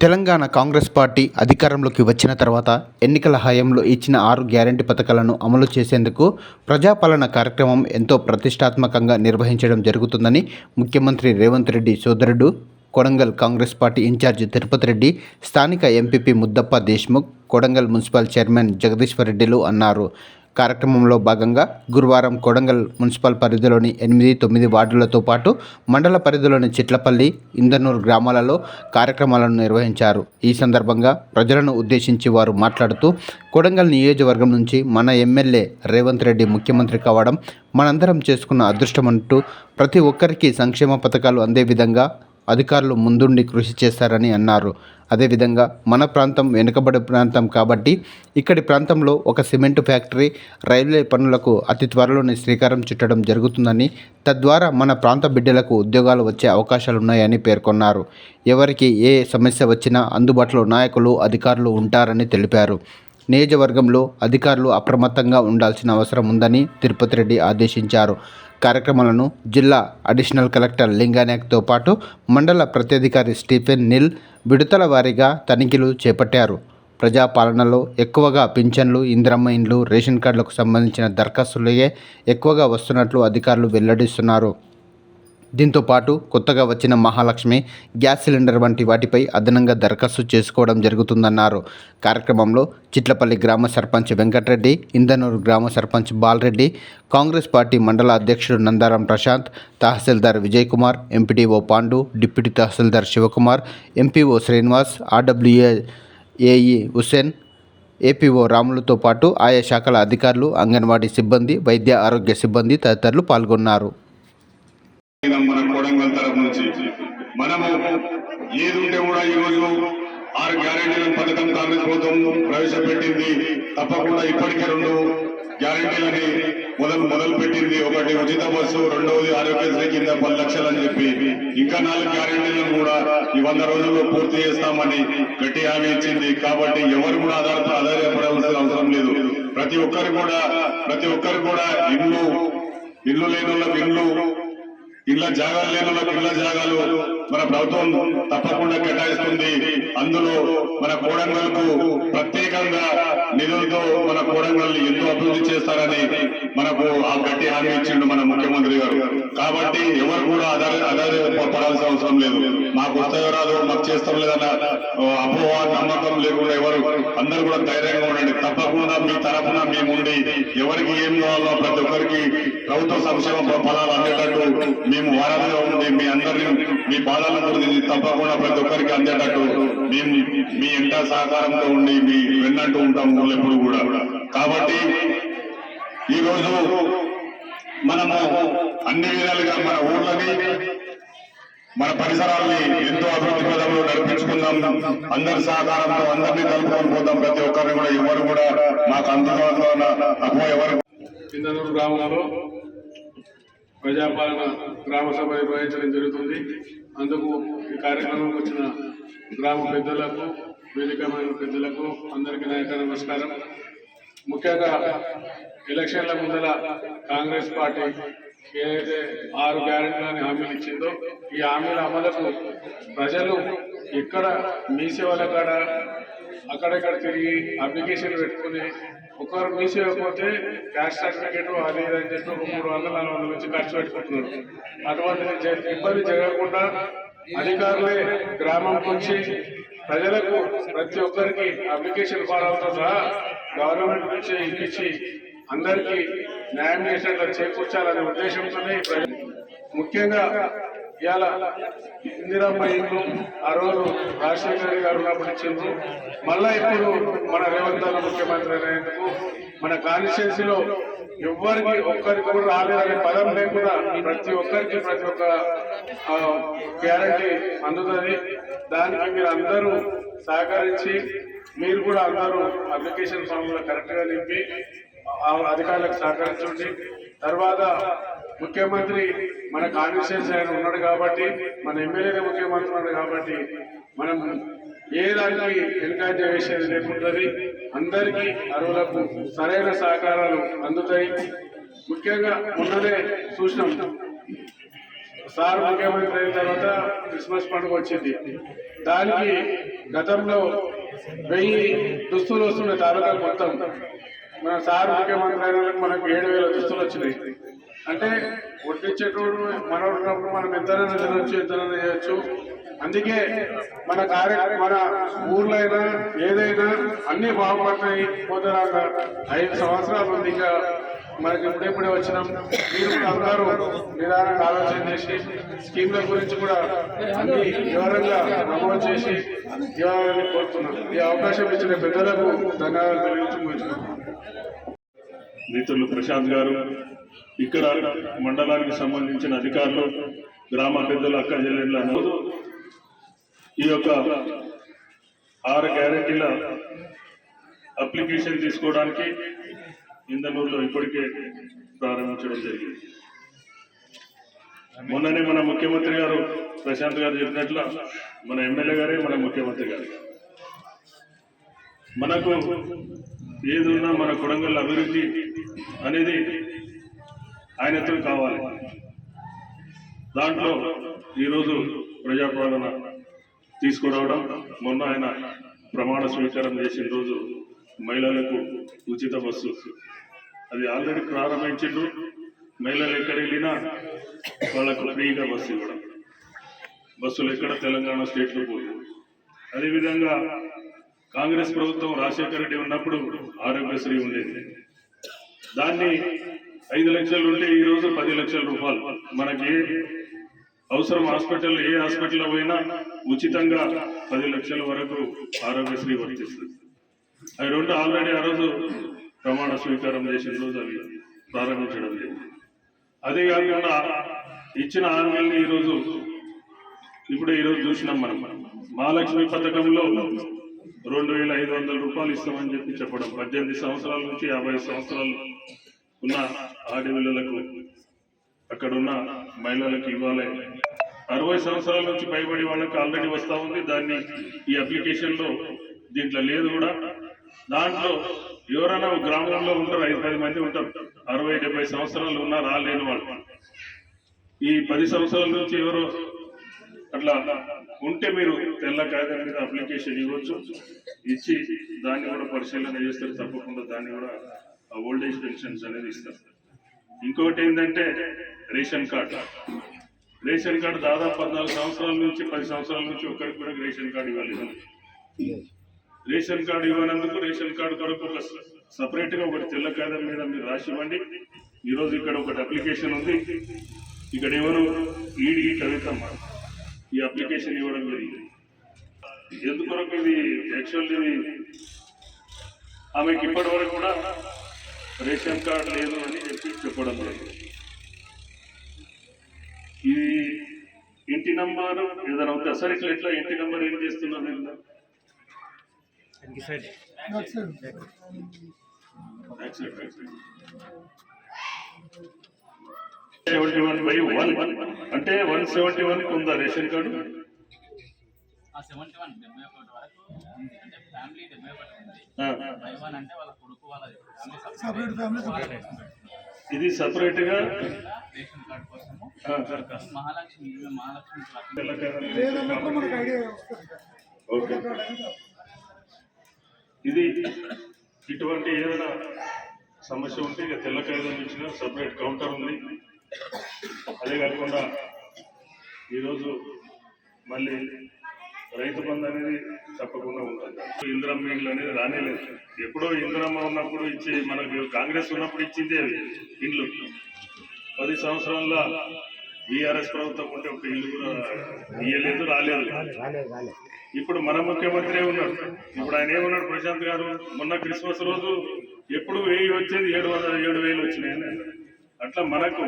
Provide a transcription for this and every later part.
Telangana Congress party అధికారంలోకి వచ్చిన తర్వాత ఎన్నికల హయాంలో ఇచ్చిన ఆరు గ్యారంటీ పథకాలను అమలు చేసేందుకు ప్రజాపాలన కార్యక్రమం ఎంతో ప్రతిష్టాత్మకంగా నిర్వహించడం జరుగుతుందని ముఖ్యమంత్రి రేవంత్ రెడ్డి సోదరుడు కొడంగల్ కాంగ్రెస్ పార్టీ ఇన్ఛార్జ్ తిరుపతి రెడ్డి స్థానిక MPP Muddappa Deshmukh Kodangal municipal chairman Jagadishwar రెడ్డిలు అన్నారు. కార్యక్రమంలో భాగంగా గురువారం కొడంగల్ మున్సిపల్ పరిధిలోని ఎనిమిది తొమ్మిది వార్డులతో పాటు మండల పరిధిలోని చిట్లపల్లి ఇందనూరు గ్రామాలలో కార్యక్రమాలను నిర్వహించారు. ఈ సందర్భంగా ప్రజలను ఉద్దేశించి వారు మాట్లాడుతూ కొడంగల్ నియోజకవర్గం నుంచి మన ఎమ్మెల్యే రేవంత్ రెడ్డి ముఖ్యమంత్రి కావడం మనందరం చేసుకున్న అదృష్టమంటూ ప్రతి ఒక్కరికి సంక్షేమ పథకాలు అందే విధంగా అధికారులు ముందుండి కృషి చేస్తారని అన్నారు. అదేవిధంగా మన ప్రాంతం వెనుకబడి ప్రాంతం కాబట్టి ఇక్కడి ప్రాంతంలో ఒక సిమెంట్ ఫ్యాక్టరీ రైల్వే పనులకు అతి త్వరలోనే శ్రీకారం చుట్టడం జరుగుతుందని తద్వారా మన ప్రాంత బిడ్డలకు ఉద్యోగాలు వచ్చే అవకాశాలు ఉన్నాయని పేర్కొన్నారు. ఎవరికి ఏ సమస్య వచ్చినా అందుబాటులో నాయకులు అధికారులు ఉంటారని తెలిపారు. నియోజకవర్గంలో అధికారులు అప్రమత్తంగా ఉండాల్సిన అవసరం ఉందని తిరుపతి రెడ్డి ఆదేశించారు. కార్యక్రమాలను జిల్లా అడిషనల్ కలెక్టర్ లింగానాయక్తో పాటు మండల ప్రత్యధికారి స్టీఫెన్ నిల్ విడతల వారీగా తనిఖీలు చేపట్టారు. ప్రజాపాలనలో ఎక్కువగా పింఛన్లు ఇందిరమ్మ ఇండ్లు రేషన్ కార్డులకు సంబంధించిన దరఖాస్తులే ఎక్కువగా వస్తున్నట్లు అధికారులు వెల్లడిస్తున్నారు. దీంతో పాటు కొత్తగా వచ్చిన మహాలక్ష్మి గ్యాస్ సిలిండర్ వంటి వాటిపై అదనంగా దరఖాస్తు చేసుకోవడం జరుగుతుందన్నారు. కార్యక్రమంలో చిట్లపల్లి గ్రామ సర్పంచ్ వెంకటరెడ్డి ఇందనూరు గ్రామ సర్పంచ్ బాలరెడ్డి కాంగ్రెస్ పార్టీ మండల అధ్యక్షుడు నందారం ప్రశాంత్ తహసీల్దార్ విజయ్ కుమార్ ఎంపీడీఓ పాండు డిప్యూటీ తహసీల్దార్ Sivakumar MPO Srinivas RWA AE Hussain APO రాములతో పాటు ఆయా శాఖల అధికారులు అంగన్వాడీ సిబ్బంది వైద్య ఆరోగ్య సిబ్బంది తదితరులు పాల్గొన్నారు. మన కొడంగల్ తరఫు నుంచి. మనము ఏది ఉంటే కూడా ఈ రోజు ఆరు గ్యారంటీల పథకం కాంగ్రెస్ ప్రభుత్వం ప్రవేశపెట్టింది. తప్పకుండా ఇప్పటికే రెండు గ్యారెంటీలని మొదలు మొదలు పెట్టింది ఒకటి ఉచిత బస్సు రెండవది ఆరోగ్యశ్రీ కింద పది లక్షలు అని చెప్పి. ఇంకా నాలుగు గ్యారంటీలను కూడా ఈ వంద రోజుల్లో పూర్తి చేస్తామని గట్టి హామీ ఇచ్చింది. కాబట్టి ఎవరు కూడా ఆధార ఆధారపడాల్సిన అవసరం లేదు. ప్రతి ఒక్కరు కూడా ప్రతి ఒక్కరు కూడా ఇల్లు ఇల్లు లేని వాళ్ళకి ఇల్లు ఇళ్ళ జాగాలు లేని వాళ్ళకి ఇళ్ళ జాగాలు మన ప్రభుత్వం తప్పకుండా కేటాయిస్తుంది. అందులో మన కోడంగల్కు ప్రత్యేకంగా నిధులతో మన కోడంగల్ ఎంతో అభివృద్ధి చేస్తారని మనకు ఆ గట్టి హామీ ఇచ్చిండు మన ముఖ్యమంత్రి గారు. కాబట్టి ఎవరు కూడా ఆధార పడాల్సిన అవసరం లేదు. మాకు వస్తాయో రాదు మాకు చేస్తాం లేదన్న అపోహ నమ్మకం లేకుండా ఎవరు అందరూ కూడా ధైర్యంగా ఉండండి. తప్పకుండా మీ తరఫున మేము ఉండి ఎవరికి ఏం కావాలో ప్రతి ఒక్కరికి ప్రభుత్వ సంక్షేమ ఫలాలు అందేటట్టు మేము వారాలుగా ఉండి మీ అందరినీ మీ బాధల గురించి తప్పకుండా ప్రతి ఒక్కరికి అందేటట్టు మేము మీ ఎంట సహకారంతో ఉండి మీ వెన్నట్టు ఉంటాము. ఊళ్ళో ఎప్పుడు కూడా. కాబట్టి ఈ రోజు మనము అన్ని విధాలుగా మన ఊళ్ళని మన పరిసరాల్ని ఎంతో అభివృద్ధి పదంలో నడిపించుకుందాం. అందరి సహకారంతో అందరినీ కలుపుకొని పోతాం ప్రతి ఒక్కరిని కూడా ఎవరు కూడా మాకు అందుబాటులో అపో ఎవరు చిందనూరు గ్రామంలో ప్రజాపాలన గ్రామ సభ నిర్వహించడం జరుగుతుంది. అందుకు ఈ కార్యక్రమంకి వచ్చిన గ్రామ పెద్దలకు వేదికమైన పెద్దలకు అందరికీ నాయక నమస్కారం. ముఖ్యంగా ఎలక్షన్ల ముందర కాంగ్రెస్ పార్టీ ఏదైతే ఆరు గ్యారెంటీలని హామీలు ఇచ్చిందో ఈ హామీల అమలుకు ప్రజలు ఎక్కడ మీ సేవల కాడ అక్కడక్కడ తిరిగి అప్లికేషన్ పెట్టుకుని ఒకరు మీ పోతే క్యాస్ట్ సర్టిఫికేట్ అది ఇది అని చెప్పి ఒక మూడు వందల నాలుగు వందల నుంచి ఖర్చు పెట్టుకుంటున్నారు. అటువంటి జ- ఇబ్బంది జరగకుండా అధికారులే గ్రామం నుంచి ప్రజలకు ప్రతి ఒక్కరికి అప్లికేషన్ ఫారాలతో సహా గవర్నమెంట్ నుంచి ఇప్పించి అందరికీ న్యాయం చేసేట్లు చేకూర్చాలనే ఉద్దేశంతోనే ముఖ్యంగా ఇవాళ ఇందిరమ్మ ఇల్లు ఆ రోజు రాజశేఖర్ గారు ఉన్నప్పుడు ఇచ్చిండ్రు మళ్ళా ఇప్పుడు మన రేవంత్ ముఖ్యమంత్రి అయినందుకు మన కాన్స్టిట్యూన్సీలో ఎవరికి ఒక్కరికి కూడా రాలేదనే పదం లేకుండా ప్రతి ఒక్కరికి ప్రతి ఒక్క గ్యారంటీ అందుతుంది. దానికి మీరు అందరూ సహకరించి మీరు కూడా అందరూ అప్లికేషన్ ఫామ్లో కరెక్ట్గా నింపి ఆ అధికారులకు సహకరించండి. తర్వాత ముఖ్యమంత్రి మన కాన్స్టిట్యూన్సీ ఆయన ఉన్నాడు కాబట్టి మన ఎమ్మెల్యేనే ముఖ్యమంత్రి ఉన్నాడు కాబట్టి మనం ఏ దానికి వెనుకాయ వేసేది లేకుంటుంది. అందరికీ అరువులకు సరైన సహకారాలు అందుతాయి. ముఖ్యంగా ఉన్నదే చూసినాం. సార్ ముఖ్యమంత్రి అయిన తర్వాత క్రిస్మస్ పండుగ వచ్చింది. దానికి గతంలో వెయ్యి దుస్తులు వస్తున్నాయి తాలూకా మొత్తం. మన సార్ ముఖ్యమంత్రి అయిన మనకు ఏడు వేల దుస్తులు వచ్చినాయి. అంటే వడ్డించేటోడు మనోడు ఉన్నప్పుడు మనం ఎంతనైనా తినొచ్చు ఎంతనైనా చేయొచ్చు. అందుకే మన కార్య మన ఊర్లో అయినా ఏదైనా అన్ని బాగుపడతాయి. పోతరాక ఐదు సంవత్సరాలు ఉంది ఇంకా మనకి ఇప్పుడెప్పుడే వచ్చినాం. మీరు అందరూ నిదానంగా ఆలోచన చేసి స్కీమ్ల గురించి కూడా అన్ని వివరంగా నమోదు చేసి ఇవ్వాలని కోరుతున్నాం. ఈ అవకాశం ఇచ్చిన పెద్దలకు ధన్యవాదాలు తెలియజేసి మిత్రులు ప్రశాంత్ గారు ఇక్కడ మండలానికి సంబంధించిన అధికారులు గ్రామ పెద్దలు అక్క చెల్లెళ్ళ ఈ యొక్క ఆరు గ్యారెంటీల అప్లికేషన్ తీసుకోవడానికి ఇందనూరులో ఇప్పటికే ప్రారంభించడం జరిగింది. మొన్ననే మన ముఖ్యమంత్రి గారు ప్రశాంత్ గారు చెప్పినట్లు మన ఎమ్మెల్యే గారే మన ముఖ్యమంత్రి గారు. మనకు ఏది ఉన్నా మన కొడంగల్ అభివృద్ధి అనేది ఆయనతో కావాలి. దాంట్లో ఈరోజు ప్రజాపాలన తీసుకురావడం. మొన్న ఆయన ప్రమాణ స్వీకారం చేసిన రోజు మహిళలకు ఉచిత బస్సు. అది ఆల్రెడీ ప్రారంభించిండు మహిళలు ఎక్కడ వెళ్ళినా వాళ్ళకు ఫ్రీగా బస్సు ఇవ్వడం. బస్సులు ఎక్కడ తెలంగాణ స్టేట్లో పోయి అదేవిధంగా కాంగ్రెస్ ప్రభుత్వం రాజశేఖర రెడ్డి ఉన్నప్పుడు ఆరోగ్యశ్రీ ఉండేది. దాన్ని ఐదు లక్షలు ఉంటే ఈరోజు పది లక్షల రూపాయలు. మనకి అవసరం హాస్పిటల్ ఏ హాస్పిటల్లో పోయినా ఉచితంగా పది లక్షల వరకు ఆరోగ్యశ్రీ వర్తిస్తుంది. అవి రెండు ఆల్రెడీ ఆ రోజు ప్రమాణ స్వీకారం చేసిన రోజు అవి ప్రారంభించడం లేదు అదే కాకుండా ఇచ్చిన హామీల్ని ఈరోజు ఇప్పుడే ఈరోజు చూసినాం మనం. మహాలక్ష్మి పథకంలో రెండు వేల ఐదు వందల రూపాయలు ఇస్తామని చెప్పి చెప్పడం పద్దెనిమిది సంవత్సరాల నుంచి యాభై సంవత్సరాలు ఉన్న ఆడపిల్లలకు అక్కడున్న మహిళలకు ఇవ్వాలి. అరవై సంవత్సరాల నుంచి పైబడి వాళ్ళకి ఆల్రెడీ వస్తూ ఉంది. దాన్ని ఈ అప్లికేషన్లో దీంట్లో లేదు కూడా. దాంట్లో ఎవరైనా గ్రామంలో ఉంటారు ఐదు పది మంది ఉంటారు. అరవై డెబ్బై సంవత్సరాలు ఉన్నా రాలేని వాళ్ళు. ఈ పది సంవత్సరాల నుంచి ఎవరో అట్లా ఉంటే మీరు తెల్ల కాగితం మీద అప్లికేషన్ ఇవ్వచ్చు. ఇచ్చి దాన్ని కూడా పరిశీలన చేస్తారు. తప్పకుండా దాన్ని కూడా ఓల్డేజ్ ఓల్డ్ ఏజ్ పెన్షన్స్ అనేది ఇస్తారు. ఇంకొకటి ఏంటంటే రేషన్ కార్డు. రేషన్ కార్డు దాదాపు పద్నాలుగు సంవత్సరాల నుంచి పది సంవత్సరాల నుంచి ఒక్కరికి కూడా రేషన్ కార్డు ఇవ్వాలి. రేషన్ కార్డు ఇవ్వనందుకు రేషన్ కార్డు కొరకు ఒక సపరేట్గా ఒకటి తెల్ల కాగితం మీద మీరు రాసి ఇవ్వండి. ఈరోజు ఇక్కడ ఒకటి అప్లికేషన్ ఉంది. ఇక్కడ ఎవరు ఈడి కవితమ్మ ఈ అప్లికేషన్ ఇవ్వడం జరిగింది. ఎందుకొరకు ఇది యాక్చువల్లీ ఇది ఆమెకి ఇప్పటి వరకు కూడా రేషన్ కార్డు లేదు అని చెప్పి చెప్పడం జరిగింది ఇది ఇంటి నంబర్ ఏదైనా ఉంటే సరే ఇట్లా ఇట్లా ఇంటి నంబర్ ఏం చేస్తున్నారు. సెవెంటీ వన్ బై వన్ అంటే వన్ సెవెంటీ వన్ ఉందా రేషన్ కార్డు ఆ సెవెంటీ వన్ డెబ్బై ఒకటి వరకు ఉంది. అంటే ఫ్యామిలీ డెబ్బై ఒకటి ఉంది. ఆ, బై వన్ అంటే వాళ్ళ కొడుకు వాళ్ళది ఫ్యామిలీ సపరేట్ ఇది సపరేట్గా? రేషన్ కార్డ్ కోసము. మహాలక్ష్మి. ఓకే. ఇది ఇటువంటి ఏదైనా సమస్య ఉంటే ఇక తెల్ల కాగితం ఇచ్చిన సపరేట్ కౌంటర్ ఉంది. అదే కాకుండా ఈరోజు మళ్ళీ రైతు బంధు అనేది తప్పకుండా ఉంటుంది. ఇందిరమ్మ ఇండ్లు అనేది రానేలేదు. ఎప్పుడో ఇందిరమ్మ ఉన్నప్పుడు ఇచ్చి మనకు కాంగ్రెస్ ఉన్నప్పుడు ఇచ్చింది అవి ఇండ్లు. పది సంవత్సరాల బీఆర్ఎస్ ప్రభుత్వం ఉంటే ఒక ఇల్లు కూడా ఇయ్యలేదు రాలేదు. ఇప్పుడు మన ముఖ్యమంత్రి ఉన్నాడు ఇప్పుడు ఆయన ఏమన్నాడు ప్రశాంత్ గారు? మొన్న క్రిస్మస్ రోజు ఎప్పుడు వెయ్యి వచ్చేది? ఏడు వందల ఏడు వేలు వచ్చినాయని. అట్లా మనకు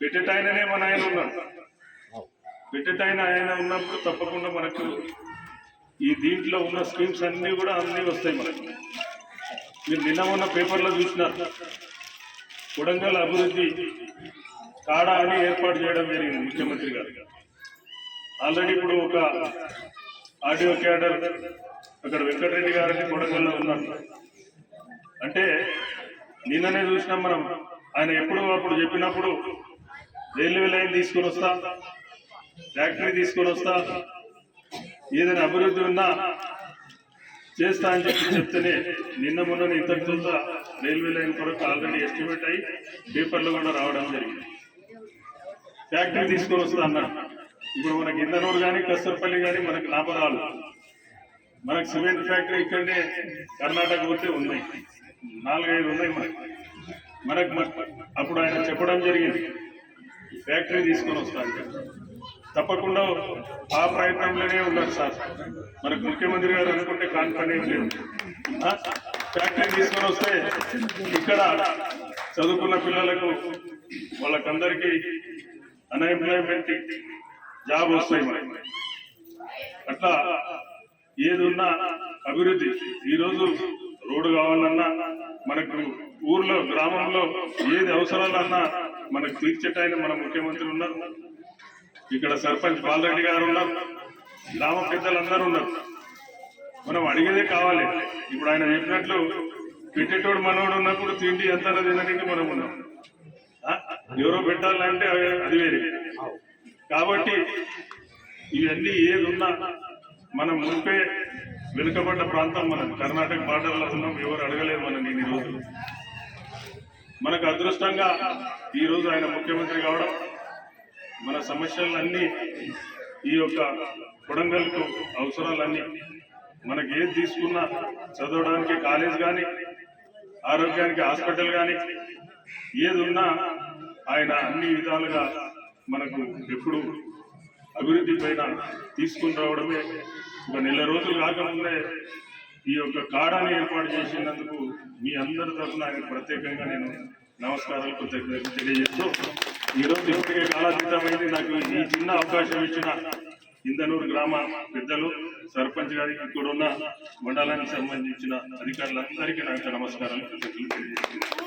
పెట్టేటాయననే మన ఆయన ఉన్నాడు. పెట్టెటైన ఆయన ఉన్నప్పుడు తప్పకుండా మనకు ఈ దీంట్లో ఉన్న స్కీమ్స్ అన్నీ కూడా అన్నీ వస్తాయి మనకు. మీరు నిన్న ఉన్న పేపర్లో చూసినారు. కొడంగల్ అభివృద్ధి కాడా అని ఏర్పాటు చేయడం జరిగింది ముఖ్యమంత్రి గారు. ఆల్రెడీ ఇప్పుడు ఒక ఆడియో క్యాడర్ అక్కడ వెంకటరెడ్డి గారిని కొడంగల్లో ఉన్నారు. అంటే నిన్ననే చూసినాం మనం. ఆయన ఎప్పుడు అప్పుడు చెప్పినప్పుడు రైల్వే లైన్ తీసుకొని వస్తా ఫ్యాక్టరీ తీసుకొని వస్తా. ఏదైనా అభివృద్ధి ఉన్నా చేస్తా అని చెప్పి చెప్తేనే నిన్న మొన్న ఇంతటితో రైల్వే లైన్ కొరకు ఆల్రెడీ ఎస్టిమేట్ అయ్యి పేపర్లు కూడా రావడం జరిగింది. ఫ్యాక్టరీ తీసుకొని వస్తా అన్నాడు. ఇప్పుడు మనకి ఇందనూరు కానీ కస్తూర్పల్లి కానీ మనకు లాభరాలు మనకు సిమెంట్ ఫ్యాక్టరీ ఇక్కడనే కర్ణాటక పోతే ఉన్నాయి నాలుగైదు ఉన్నాయి మనకి. మనకు అప్పుడు ఆయన చెప్పడం జరిగింది. ఫ్యాక్టరీ తీసుకొని వస్తా అని చెప్పి. తప్పకుండా ఆ ప్రయత్నంలోనే ఉన్నారు సార్. మనకు ముఖ్యమంత్రి గారు అనుకుంటే కాని పని ఏం లేదు. ఫ్యాక్టరీ తీసుకొని వస్తే ఇక్కడ చదువుకున్న పిల్లలకు వాళ్ళకందరికీ అన్ఎంప్లాయ్మెంట్ జాబ్ వస్తాయి మరి. అట్లా ఏది ఉన్నా అభివృద్ధి. ఈరోజు రోడ్డు కావాలన్నా మనకు ఊర్లో గ్రామంలో ఏది అవసరాలన్నా మనకు తీర్చేటాయన మన ముఖ్యమంత్రి ఉన్నారు. ఇక్కడ సర్పంచ్ బాలరెడ్డి గారు ఉన్నారు. గ్రామ పెద్దలందరూ ఉన్నారు. మనం అడిగేదే కావాలి. ఇప్పుడు ఆయన చెప్పినట్లు పెట్టేటోడు మనోడు ఉన్నప్పుడు తిండి ఎంత తినడానికి మనం ఉన్నాం. ఎవరో పెట్టాలంటే అది వేరే. కాబట్టి ఇవన్నీ ఏది ఉన్నా మనం ముంపే వెనుకబడ్డ ప్రాంతం మనం కర్ణాటక బార్డర్లో ఉన్నాం. ఎవరు అడగలేదు మనం ఈ రోజు. మనకు అదృష్టంగా ఈరోజు ఆయన ముఖ్యమంత్రి కావడం మన సమస్యలన్నీ ఈ యొక్క కొడంగల్కు అవసరాలన్నీ మనకి ఏది తీసుకున్నా చదవడానికి కాలేజ్ కానీ ఆరోగ్యానికి హాస్పిటల్ కానీ ఏది ఉన్నా ఆయన అన్ని విధాలుగా మనకు ఎప్పుడు అభివృద్ధి పైన తీసుకుని రావడమే ఒక నెల రోజులు కాకముందే ఈ యొక్క కాడాన్ని ఏర్పాటు చేసినందుకు మీ అందరి తరఫున ఆయన ప్రత్యేకంగా నేను నమస్కారాలు కృతజ్ఞతలు తెలియజేస్తూ ఈరోజు ఇప్పటికే కాలాతీతమైంది. నాకు ఈ చిన్న అవకాశం ఇచ్చిన ఇందనూరు గ్రామ పెద్దలు సర్పంచ్ గారికి ఇక్కడ ఉన్న మండలానికి సంబంధించిన అధికారులందరికీ నాకు నమస్కారం తెలియజేస్తున్నాను.